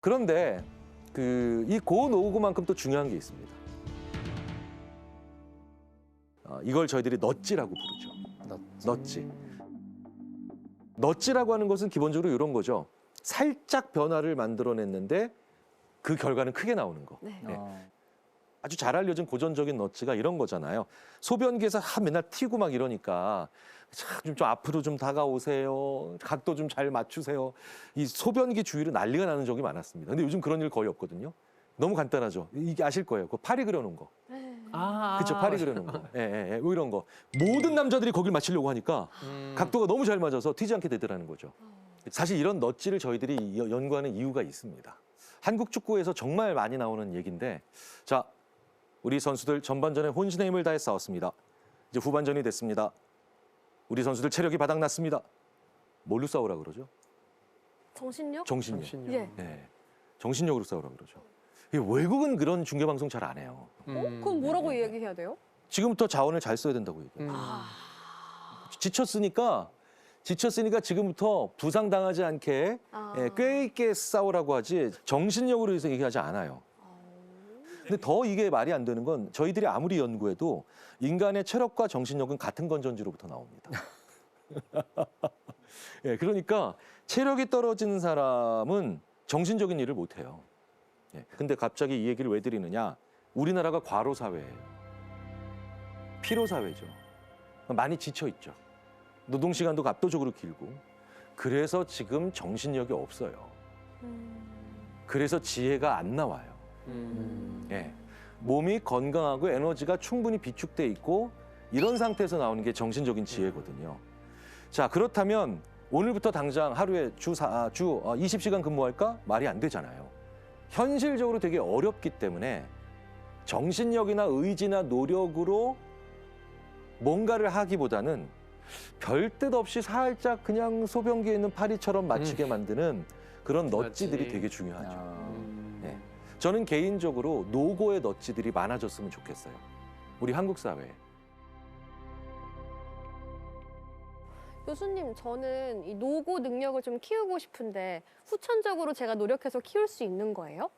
그런데 그 이 고노고만큼 또 중요한 게 있습니다. 어, 이걸 저희들이 넛지라고 부르죠. 넛지. 넛지라고 하는 것은 기본적으로 이런 거죠. 살짝 변화를 만들어냈는데 그 결과는 크게 나오는 거. 네. 네. 어. 아주 잘 알려진 고전적인 넛지가 이런 거잖아요. 소변기에서 하, 맨날 튀고 막 이러니까 참좀 앞으로 좀 다가오세요. 각도 좀 잘 맞추세요. 이 소변기 주위로 난리가 나는 적이 많았습니다. 근데 요즘 그런 일 거의 없거든요. 너무 간단하죠. 이게 아실 거예요. 그 파리 그려놓은 거. 아, 그쵸, 파리 그려놓은 거. 예, 예, 예. 뭐 이런 거. 모든 남자들이 거길 맞추려고 하니까 음. 각도가 너무 잘 맞아서 튀지 않게 되더라는 거죠. 사실 이런 넛지를 저희들이 여- 연구하는 이유가 있습니다. 한국 축구에서 정말 많이 나오는 얘기인데, 자, 우리 선수들 전반전에 혼신의 힘을 다해 싸웠습니다. 이제 후반전이 됐습니다. 우리 선수들 체력이 바닥났습니다. 뭘로 싸우라 그러죠? 정신력? 정신력. 정신력. 예. 네, 정신력으로 싸우라 그러죠. 이 외국은 그런 중계 방송 잘 안 해요. 음. 어? 그럼 뭐라고 얘기해야 돼요? 지금부터 자원을 잘 써야 된다고 얘기해요. 음. 아. 지쳤으니까 지쳤으니까 지금부터 부상 당하지 않게 아. 예, 꽤 있게 싸우라고 하지 정신력으로 해서 얘기하지 않아요. 근데 더 이게 말이 안 되는 건 저희들이 아무리 연구해도 인간의 체력과 정신력은 같은 건전지로부터 나옵니다. 예, 그러니까 체력이 떨어지는 사람은 정신적인 일을 못 해요. 예, 근데 갑자기 이 얘기를 왜 드리느냐? 우리나라가 과로 사회예요. 피로 사회죠. 많이 지쳐 있죠. 노동 시간도 압도적으로 길고 그래서 지금 정신력이 없어요. 음. 그래서 지혜가 안 나와요. 음. 예. 몸이 건강하고 에너지가 충분히 비축돼 있고 이런 상태에서 나오는 게 정신적인 지혜거든요. 자, 그렇다면 오늘부터 당장 하루에 주, 사, 아, 주 어, 20시간 근무할까? 말이 안 되잖아요. 현실적으로 되게 어렵기 때문에 정신력이나 의지나 노력으로 뭔가를 하기보다는 별 뜻 없이 살짝 그냥 소변기에 있는 파리처럼 맞추게 만드는 그런 넛지들이. 되게 중요하죠. 저는 개인적으로 노고의 넛지들이 많아졌으면 좋겠어요. 우리 한국 사회에. 교수님, 저는 이 노고 능력을 좀 키우고 싶은데 후천적으로 제가 노력해서 키울 수 있는 거예요?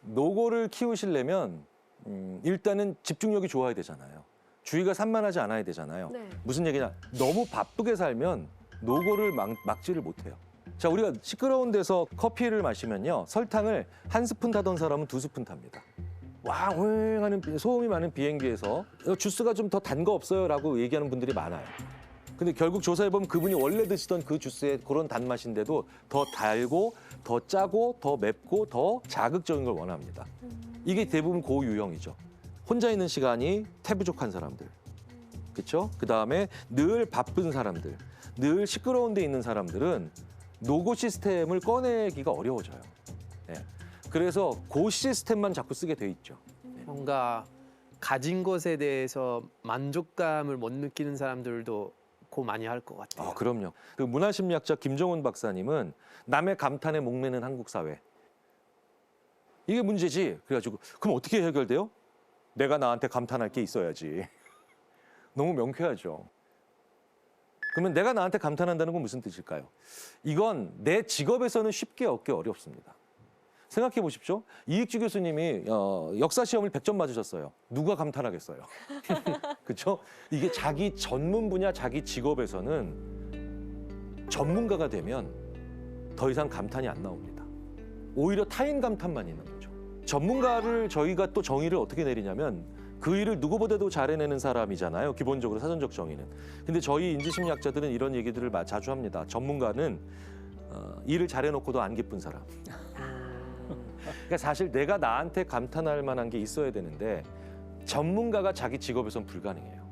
노고를 키우시려면 음, 일단은 집중력이 좋아야 되잖아요. 주의가 산만하지 않아야 되잖아요. 네. 무슨 얘기냐? 너무 바쁘게 살면 노고를 막, 막지를 못해요. 자, 우리가 시끄러운 데서 커피를 마시면요. 설탕을 한 스푼 타던 사람은 두 스푼 탑니다. 왕 하는 비- 소음이 많은 비행기에서 어, 주스가 좀 더 단 거 없어요? 라고 얘기하는 분들이 많아요. 근데 결국 조사해보면 그분이 원래 드시던 그 주스의 그런 단맛인데도 더 달고 더 짜고 더 맵고 더 자극적인 걸 원합니다. 이게 대부분 고유형이죠. 혼자 있는 시간이 태부족한 사람들. 그렇죠? 그다음에 늘 바쁜 사람들, 늘 시끄러운 데 있는 사람들은 노고 시스템을 꺼내기가 어려워져요. 예. 그래서 그 시스템만 자꾸 쓰게 돼 있죠. 뭔가 가진 것에 대해서 만족감을 못 느끼는 사람들도 고 많이 할 것 같아요. 아, 그럼요. 그 문화심리학자 김정훈 박사님은 남의 감탄에 목매는 한국 사회. 이게 문제지. 그래가지고 그럼 어떻게 해결돼요? 내가 나한테 감탄할 게 있어야지. 너무 명쾌하죠. 그러면 내가 나한테 감탄한다는 건 무슨 뜻일까요? 이건 내 직업에서는 쉽게 얻기 어렵습니다. 생각해 보십시오. 이익주 교수님이 어, 역사 시험을 100점 맞으셨어요. 누가 감탄하겠어요? 그렇죠? 이게 자기 전문 분야, 자기 직업에서는 전문가가 되면 더 이상 감탄이 안 나옵니다. 오히려 타인 감탄만 있는 거죠. 전문가를 저희가 또 정의를 어떻게 내리냐면 그 일을 누구보다도 잘해내는 사람이잖아요. 기본적으로 사전적 정의는. 근데 저희 인지심리학자들은 이런 얘기들을 마- 자주 합니다. 전문가는 어, 일을 잘해놓고도 안 기쁜 사람. 그러니까 사실 내가 나한테 감탄할 만한 게 있어야 되는데 전문가가 자기 직업에선 불가능해요.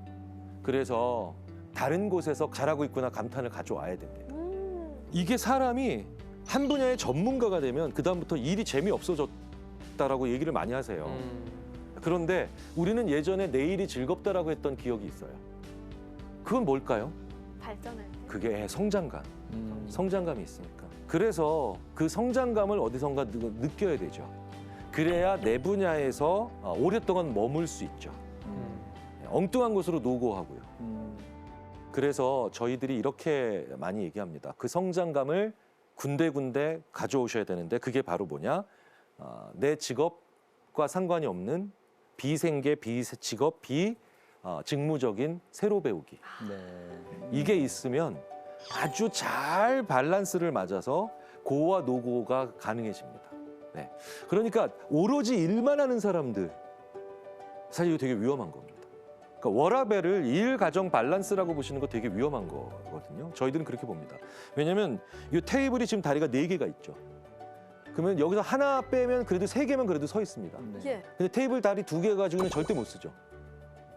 그래서 다른 곳에서 잘하고 있구나 감탄을 가져와야 됩니다. 음. 이게 사람이 한 분야의 전문가가 되면 그 다음부터 일이 재미 없어졌다라고 얘기를 많이 하세요. 음. 그런데 우리는 예전에 내 일이 즐겁다라고 했던 기억이 있어요. 그건 뭘까요? 발전할 때. 그게 성장감, 음. 성장감이 있으니까. 그래서 그 성장감을 어디선가 느- 느껴야 되죠. 그래야 내 분야에서 어, 오랫동안 머물 수 있죠. 음. 엉뚱한 곳으로 노고하고요. 그래서 저희들이 이렇게 많이 얘기합니다. 그 성장감을 군데군데 가져오셔야 되는데 그게 바로 뭐냐? 어, 내 직업과 상관이 없는 비생계, 비직업, 비 어, 직무적인 새로 배우기. 네. 이게 있으면 아주 잘 밸런스를 맞아서 고와 노고가 가능해집니다. 네. 그러니까 오로지 일만 하는 사람들 사실 이거 되게 위험한 겁니다. 그러니까 워라벨을 일 가정 밸런스라고 보시는 거 되게 위험한 거거든요. 저희들은 그렇게 봅니다. 왜냐하면 이 테이블이 지금 다리가 네 개가 있죠. 그러면 여기서 하나 빼면 그래도 세 개면 그래도 서 있습니다. 네. 예. 근데 테이블 다리 두 개 가지고는 절대 못 쓰죠.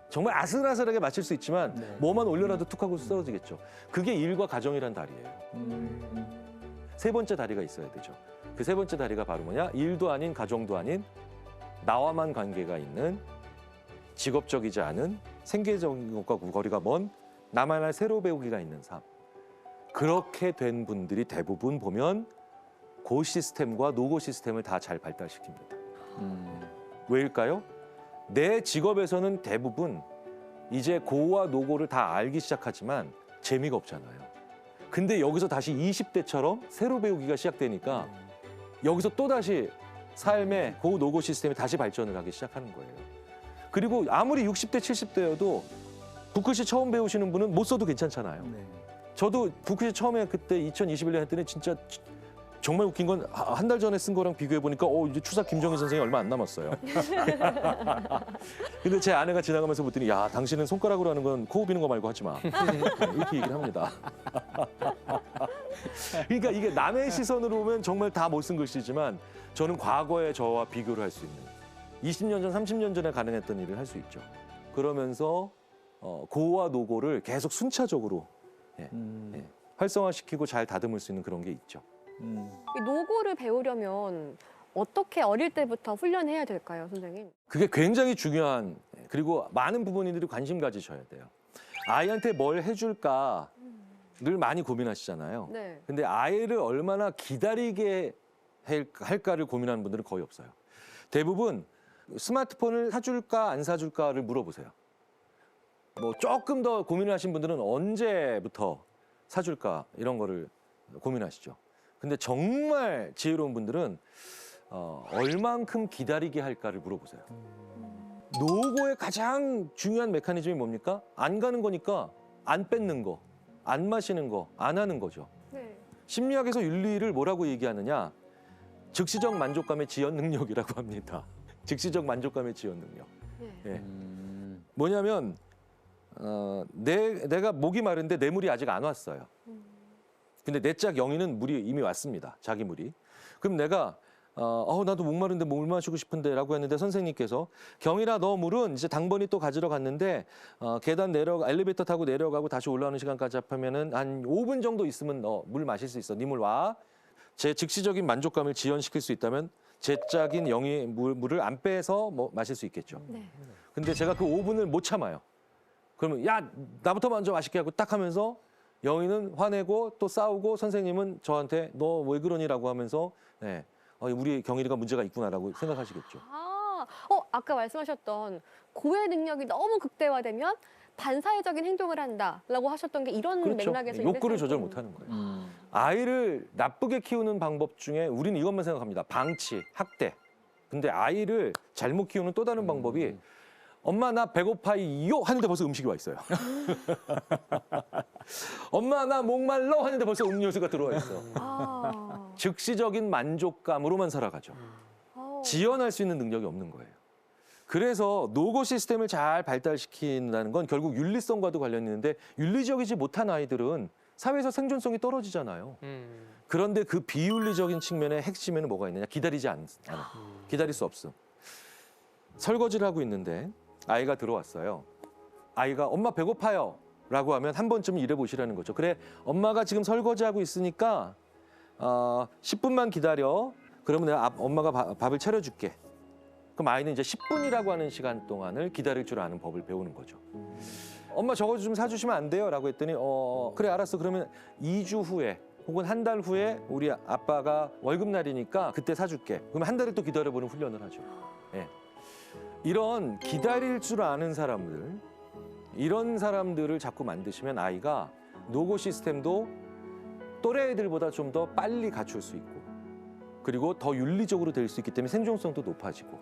정말 아슬아슬하게 맞출 수 있지만 네. 뭐만 올려놔도 툭 하고 쓰러지겠죠. 그게 일과 가정이란 다리예요. 음. 세 번째 다리가 있어야 되죠. 그 세 번째 다리가 바로 뭐냐? 일도 아닌 가정도 아닌 나와만 관계가 있는 직업적이지 않은 생계적인 것과 거리가 먼 나만 할 새로 배우기가 있는 삶. 그렇게 된 분들이 대부분 보면 고 시스템과 노고 시스템을 다 잘 발달시킵니다. 음. 왜일까요? 내 직업에서는 대부분 이제 고와 노고를 다 알기 시작하지만 재미가 없잖아요. 근데 여기서 다시 20대처럼 새로 배우기가 시작되니까 여기서 또 다시 삶의 고 노고 시스템이 다시 발전을 하기 시작하는 거예요. 그리고 아무리 60대, 70대여도 붓글씨 처음 배우시는 분은 못 써도 괜찮잖아요. 네. 저도 붓글씨 처음에 그때 2021년 했더니 진짜 정말 웃긴 건 한 달 전에 쓴 거랑 비교해 보니까 어 이제 추사 김정희 선생이 얼마 안 남았어요. 근데 제 아내가 지나가면서 보더니 야 당신은 손가락으로 하는 건 코 비는 거 말고 하지 마 이렇게 얘기를 합니다. 그러니까 이게 남의 시선으로 보면 정말 다 못 쓴 글씨지만 저는 과거의 저와 비교를 할 수 있는 20년 전, 30년 전에 가능했던 일을 할 수 있죠. 그러면서 어, 고와 노고를 계속 순차적으로 음. 예. 활성화시키고 잘 다듬을 수 있는 그런 게 있죠. 음. 이 노고를 배우려면 어떻게 어릴 때부터 훈련해야 될까요, 선생님? 그게 굉장히 중요한 그리고 많은 부모님들이 관심 가지셔야 돼요. 아이한테 뭘 해줄까 늘 많이 고민하시잖아요. 네. 근데 아이를 얼마나 기다리게 할- 할까를 고민하는 분들은 거의 없어요. 대부분 스마트폰을 사줄까 안 사줄까를 물어보세요. 뭐 조금 더 고민을 하신 분들은 언제부터 사줄까 이런 거를 고민하시죠. 근데 정말 지혜로운 분들은 어, 얼만큼 기다리게 할까를 물어보세요. 노고의 가장 중요한 메커니즘이 뭡니까? 안 가는 거니까 안 뺏는 거, 안 마시는 거, 안 하는 거죠. 네. 심리학에서 윤리를 뭐라고 얘기하느냐? 즉시적 만족감의 지연 능력이라고 합니다. 즉시적 만족감의 지연 능력. 네. 예. 음. 뭐냐면 어, 내 내가 목이 마른데 내 물이 아직 안 왔어요. 근데 내 짝 영희는 물이 이미 왔습니다. 자기 물이. 그럼 내가 어, 어 나도 목 마른데 물 마시고 싶은데 라고 했는데 선생님께서 경희라 너 물은 이제 당번이 또 가지러 갔는데 어, 계단 내려 엘리베이터 타고 내려가고 다시 올라오는 시간까지 합하면은 한 5분 정도 있으면 너 물 마실 수 있어. 네물 와. 제 즉시적인 만족감을 지연시킬 수 있다면 제 짝인 영희 물, 물을 안 빼서 뭐 마실 수 있겠죠. 네. 근데 제가 그 5분을 못 참아요. 그러면 야 나부터 먼저 맛있게 하고 딱 하면서 영희는 화내고 또 싸우고 선생님은 저한테 너 왜 그러니라고 하면서 네, 어, 우리 경일이가 문제가 있구나라고 생각하시겠죠. 아, 어, 아까 말씀하셨던 고의 능력이 너무 극대화되면 반사회적인 행동을 한다라고 하셨던 게 이런 그렇죠. 맥락에서 네, 욕구를 조절 때- 못하는 거예요. 음. 아이를 나쁘게 키우는 방법 중에 우리는 이것만 생각합니다. 방치, 학대. 근데 아이를 잘못 키우는 또 다른 방법이 엄마 나 배고파요 하는데 벌써 음식이 와 있어요. 엄마 나 목말라 하는데 벌써 음료수가 들어와 있어. 아, 즉시적인 만족감으로만 살아가죠. 어. 지연할 수 있는 능력이 없는 거예요. 그래서 노고 시스템을 잘 발달시킨다는 건 결국 윤리성과도 관련이 있는데 윤리적이지 못한 아이들은 사회에서 생존성이 떨어지잖아요. 음. 그런데 그 비윤리적인 측면의 핵심에는 뭐가 있느냐? 기다리지 않, 않아. 기다릴 수 없음. 설거지를 하고 있는데 아이가 들어왔어요. 아이가 엄마 배고파요. 라고 하면 한 번쯤 일해 보시라는 거죠. 그래, 엄마가 지금 설거지하고 있으니까 어, 10분만 기다려. 그러면 내가 아- 엄마가 바- 밥을 차려줄게. 그럼 아이는 이제 10분이라고 하는 시간 동안을 기다릴 줄 아는 법을 배우는 거죠. 엄마 저거 좀 사주시면 안 돼요? 라고 했더니 어 그래 알았어 그러면 2주 후에 혹은 한 달 후에 우리 아빠가 월급 날이니까 그때 사줄게 그러면 한 달을 또 기다려보는 훈련을 하죠 예. 이런 기다릴 줄 아는 사람들 이런 사람들을 자꾸 만드시면 아이가 노고 시스템도 또래 애들보다 좀 더 빨리 갖출 수 있고 그리고 더 윤리적으로 될 수 있기 때문에 생존성도 높아지고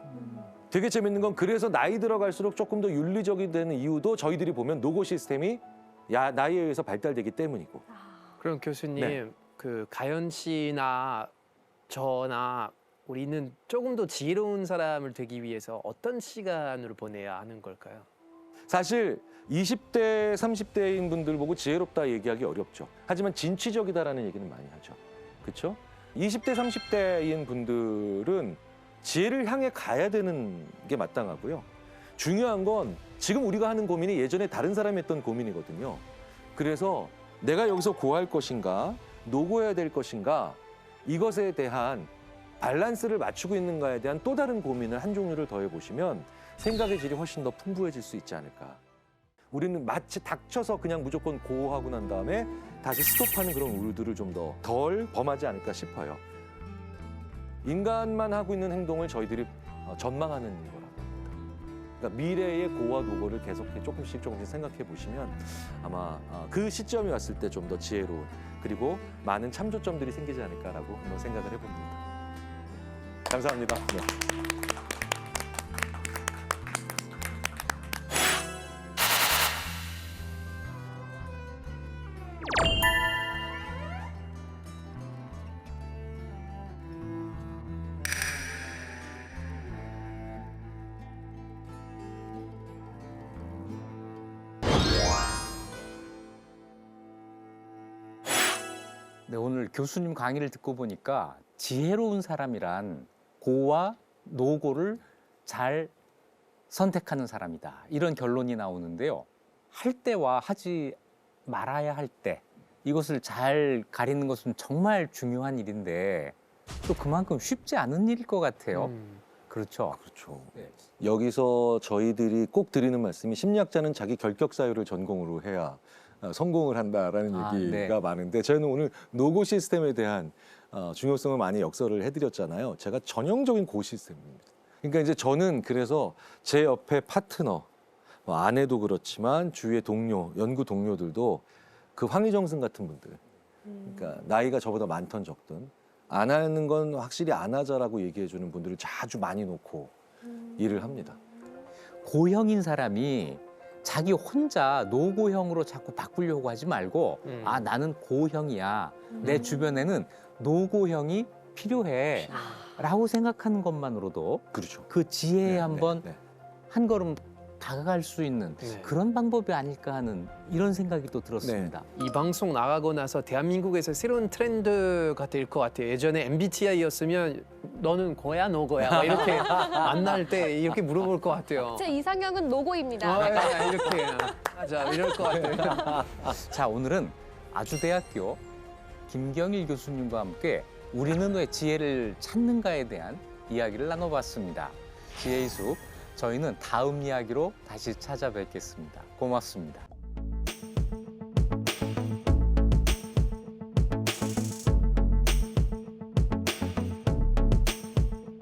되게 재밌는 건 그래서 나이 들어갈수록 조금 더 윤리적이 되는 이유도 저희들이 보면 노고 시스템이 야 나이에 의해서 발달되기 때문이고 그럼 교수님 네. 그 가연 씨나 저나 우리는 조금 더 지혜로운 사람을 되기 위해서 어떤 시간을 보내야 하는 걸까요? 사실 20대, 30대인 분들 보고 지혜롭다 얘기하기 어렵죠. 하지만 진취적이다라는 얘기는 많이 하죠. 그렇죠? 20대, 30대인 분들은 지혜를 향해 가야 되는 게 마땅하고요. 중요한 건 지금 우리가 하는 고민이 예전에 다른 사람이 했던 고민이거든요. 그래서 내가 여기서 고할 것인가, 노고해야 될 것인가, 이것에 대한 밸런스를 맞추고 있는가에 대한 또 다른 고민을 한 종류를 더해 보시면 생각의 질이 훨씬 더 풍부해질 수 있지 않을까. 우리는 마치 닥쳐서 그냥 무조건 고하고 난 다음에 다시 스톱하는 그런 우려들을 좀 더 덜 범하지 않을까 싶어요. 인간만 하고 있는 행동을 저희들이 어, 전망하는 거라고 합니다. 그러니까 미래의 고와 노고를 계속 조금씩 조금씩 생각해 보시면 아마 어, 그 시점이 왔을 때 좀 더 지혜로운 그리고 많은 참조점들이 생기지 않을까라고 한번 생각을 해봅니다. 감사합니다. 네. 네, 오늘 교수님 강의를 듣고 보니까 지혜로운 사람이란 고와 노고를 잘 선택하는 사람이다. 이런 결론이 나오는데요. 할 때와 하지 말아야 할 때 이것을 잘 가리는 것은 정말 중요한 일인데 또 그만큼 쉽지 않은 일일 것 같아요. 음. 음. 그렇죠. 그렇죠. 네. 여기서 저희들이 꼭 드리는 말씀이 심리학자는 자기 결격 사유를 전공으로 해야 어, 성공을 한다라는 아, 얘기가 네. 많은데 저희는 오늘 노고 시스템에 대한 어, 중요성을 많이 역설을 해드렸잖아요. 제가 전형적인 고 시스템입니다. 그러니까 이제 저는 그래서 제 옆에 파트너, 뭐 아내도 그렇지만 주위의 동료, 연구 동료들도 그 황희정승 같은 분들, 그러니까 나이가 저보다 많던 적든 안 하는 건 확실히 안 하자라고 얘기해 주는 분들을 자주 많이 놓고 일을 합니다. 고형인 사람이 자기 혼자 노고형으로 자꾸 바꾸려고 하지 말고 음. 아 나는 고형이야. 내 주변에는 노고형이 필요해. 라고 생각하는 것만으로도 그렇죠. 그 지혜에 네, 한번 네, 네. 한 걸음 다가갈 수 있는 네. 그런 방법이 아닐까 하는 이런 생각이 또 들었습니다. 이 방송 나가고 나서 대한민국에서 새로운 트렌드가 될 것 같아요. 예전에 MBTI였으면 너는 고야 노고야 뭐 이렇게 만날 때 이렇게 물어볼 것 같아요. 제 이상형은 노고입니다. 어, 예, 이렇게 하자 이럴 것 같아요. 자 오늘은 아주대학교 김경일 교수님과 함께 우리는 왜 지혜를 찾는가에 대한 이야기를 나눠봤습니다. 지혜의 숲 저희는 다음 이야기로 다시 찾아뵙겠습니다. 고맙습니다.